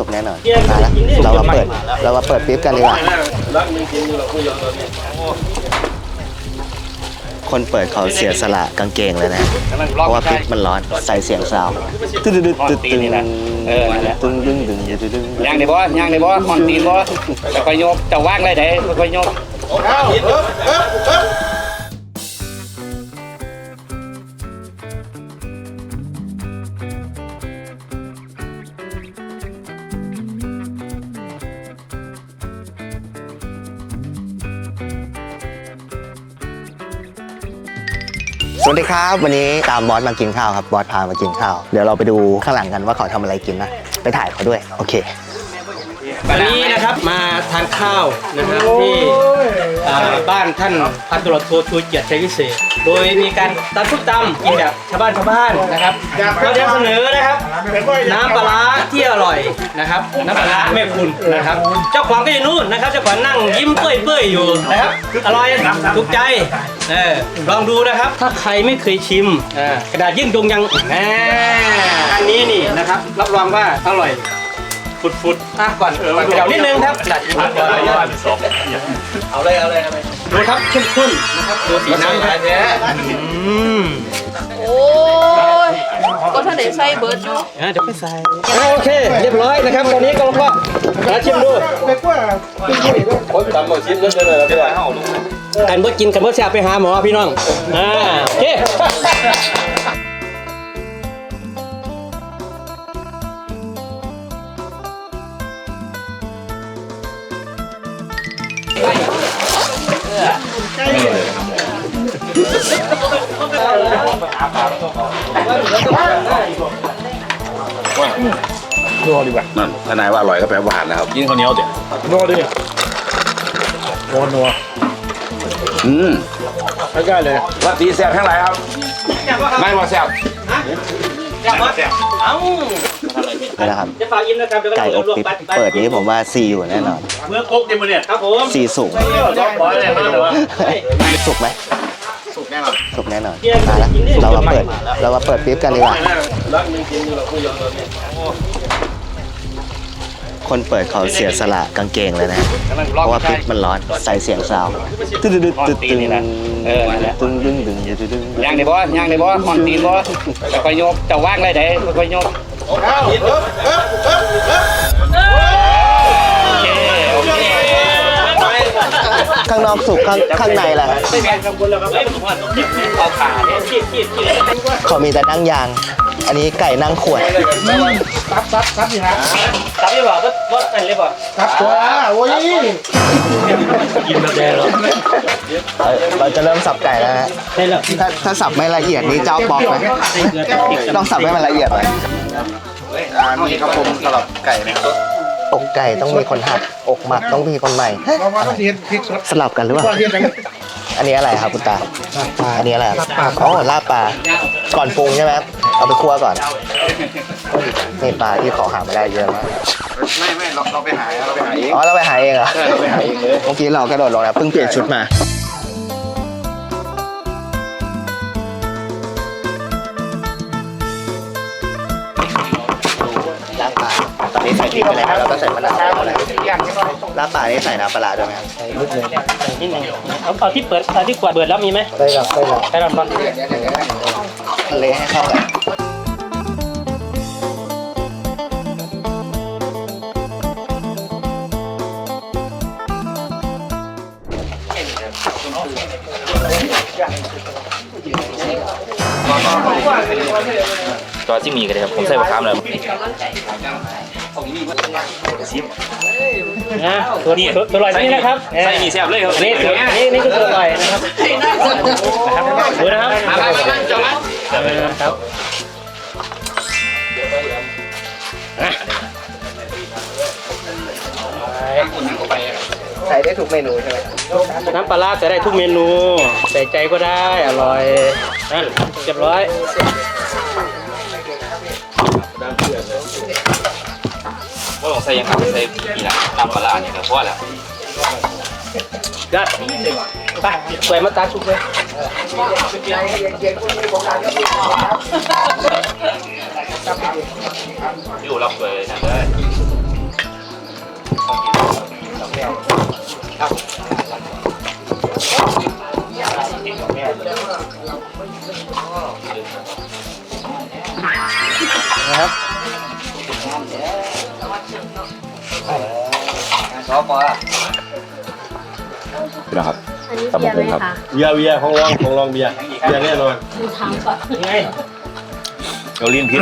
สุกแน่นอนมาแล้วเรามาเปิด เรามาเปิดปิ๊บกันดีกว่าคนเปิดเขาเสียสละกางเกงเลยนะ เพราะว่าปิ๊บมันร้อนใส่เสียงซาวด์ตึ๊ดตึ๊ดตึ๊ดตึ๊ดตึ๊ดเออนั่นแหละตึ๊งตึ๊งตึ๊งตึ๊งตึ๊งตึ๊งย่างได้บ่ย่างได้บ่คอนตีนบ่จะค่อยยกจะว่างได้ไดค่อยยก วัสดีครับ วันนี้ตามบอสมากินข้าวครับบอสพามากินข้าว เดี๋ยวเราไปดูข้างหลังกันว่าเขาทำอะไรกินนะ ไปถ่ายเขาด้วย โอเค วันนี้นะครับมาทานข้าวนะครับที่อ่าบ้านท่านพันตำรวจโทชูเกียรติชัยวิเศษ โดยมีการตำทุกตำกินแบบชาวบ้านชาวบ้านนะครับเราจะเสนอนะครับ น้ำปลาร้าที่อร่อยนะครับน้ำปลาร้าแม่คุณนะครับ เจ้าของก็อยู่นู่นนะครับเจ้าของนั่งยิ้มเปื่อยเปื่อยๆอยู่นะครับอร่อยถูกใจเออลองดูนะครับ ถ้าใครไม่เคยชิมอ่ากระดาษยิ่งดงยังแหมอันนี้นี่นะครับรับรองว่าอร่อย ฟุดฟุดอะก่อนก่อนเดี๋ยวนิดนึงครับกระดาษยิ่งดงเอาเลยเอาเลยเอาเลยดูครับเข้มข้นนะครับดูสีน้ำแท้อืมโอ้ยก็ถ้าได้ใส่เบิร์ดอยู่อะเดี๋ยวไปใส่โอเค เรียบร้อยนะครับตอนนี้ก็ลองก็มาชิมดูกันเบิดกินกันเบิดแซ่บไปหาหมอพี่น้องอ่าโอเค นั่นทนายว่าอร่อยก็แปลหวานนะครับยิ่งข้าวเหนียวเดี๋ยวนัวดินัวนัวอืมไม่ได้เลยว่าตีแซ่บทั้งหลายครับไม่มาแซ่บเอ้า นี่นะครับ จะฝากยิ้มนะครับเดี๋ยวไก่อบปิ๊บเปิดนี้ผมว่าซีอยู่แน่นอนเมื่อกุ๊กดิมันเนี่ยครับผมซีสุกร้อยเลยมากเลยวะสุกไหมสุกแน่นอนสุกแน่นอนมาแล้วเรามาเปิด เรามาเปิดปิ๊บกันดีกว่าคนเปิดเขาเสียสละกางเกงเลยนะ เพราะว่าปิ๊บมันร้อนใส่เสียงซาวด์ตึ๊ดตึ๊ดตึ๊ดตึ๊ดตึ๊ดเออนั่นแหละตึ๊งตึ๊งตึ๊งตึ๊งตึ๊งย่างได้บ่ย่างได้บ่คอนตีนบ่จะค่อยยกจะว่างได้ไดค่อยยกโอเคโอเค ข้างนอกสุกข้างข้างในแหละฮะไม่มีการกังวลแล้วครับไม่ผมว่าต้องเน้นเอาขาเนี่ยขีดขีดขีดเขามีแต่นั่งยาง อันนี้ไก่นั่งขวด ซับซับซับนี่ฮะตับหรือเปล่าก็ก็นั่นรือเปล่าซับตัวโอ้ยกินแล้วแกหรอ เราจะเริ่มสับไก่แล้วฮะใช่แล้วถ้าถ้าสับไม่ละเอียดนี่เจ้าปอกนะต้องสับให้มันละเอียดเลยนี่ครับผมสำหรับไก่นะครับอกไก่ต้องมีคนหักอกหมักต้องมีคนใหม่สลับกันหรือเปล่าอันนี้อะไรครับคุณตาอันนี้อะไรครับอ๋อลาบปลาก่อนปรุงใช่ไหมครับเอาไปคั่วก่อนนี่ปลาที่เขาหาไม่ได้เยอะมากไม่ไม่เราเราไปหาเราไปหาเองอ๋อเราไปหาเองเหรอเราไปหาเองเลยเมื่อกี้เรากระโดดลงแล้วเพิ่งเปลี่ยนชุดมาลา พริกไปแล้วแล้วก็ใส่มะนาวไปแล้วลาบปลานี่ใส่น้ำปลาร้าด้วยไหมครับนิดนึงเอาเอาที่เปิดเอาที่กวาดเปิดแล้วมีไหมใส่ครับใส่ครับใช่แล้วก่อนทะเลให้เข้ากันตัวที่มีกันเลยครับผมใส่มะขามเลย นะตัวนี้ตัวตัวลอยนี่นะครับใส่หมีแซ่บเลยครับนนี้ตัวอันนี้นี่คือตัวลอยนะครับนะครับดูนะครับครับใส่ได้ทุกเมนูใช่ไหมน้ำปลาราใส่ได้ทุกเมนู ใส่ใจก็ได้ อร่อยนั่นเรียบร้อย ว่าลองใส่ยังครับใส่นี่นะน้ำปลาร้าเนี่ยครับเพราะอะได้ไปสวยมาตาชุบเลยอยู่รับเลยนะเลยนะครับ พี่น้องครับอันนี้ตำบัเบียกร์หุ่ไหมงครับคะเบียร์เบียร์ของลองของลองเบียร์เบียร์แน่นอนดูถามก่อนยังไงเราเลี้ยงพิษ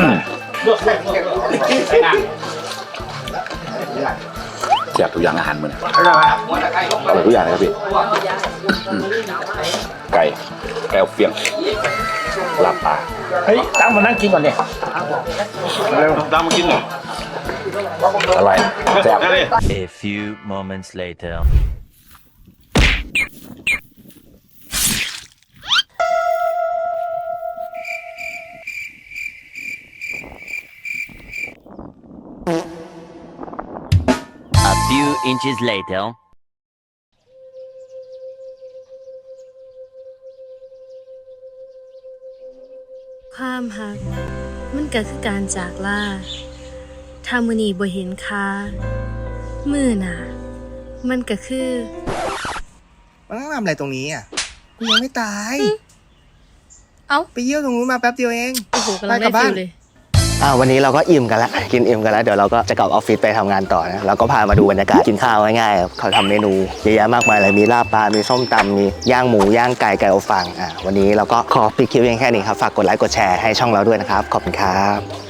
ลวกลวกลวกลวกใส่น้ำแจกทุกอย่างอาหารมันอร่อยทุกอย่างเลยครับพี่อืมไก่ไก่อบเฟียงลาบปลาเฮ้ยตั้งมานั่งกินก่อนเนี่ยตามมากินหน่อย อร่อยแซ่บ A few moments later. 'A few inches later. ความหัก มันก็คือการจากลา ถ้ามือนีบ่เห็นค่ามือน่ะ มันก็คือมันต้องทำอะไรตรงนี้อะกูยังไม่ตาย เอ้า ไปเยี่ยวตรงนู้นมาแป๊บเดียวเอง โอ้โหกำลังไปกลัได้บบ้านฟิลเลย อ่าวันนี้เราก็อิ่มกันแล้วกินอิ่มกันแล้วเดี๋ยวเราก็จะกลับออฟฟิศไปทำงานต่อนะเราก็พามาดูบรรยากาศกินข้าวง่ายๆครับเขาทำเมนูเยอะแยะมากมายเลยมีลาบปลา มีส้มตำมีย่างหมูย่างไก่ไก่อบฟางอ่าวันนี้เราก็ขอปิดคลิปเพียงแค่นี้ครับฝากกดไลค์กดแชร์ให้ช่องเราด้วยนะครับขอบคุณครับ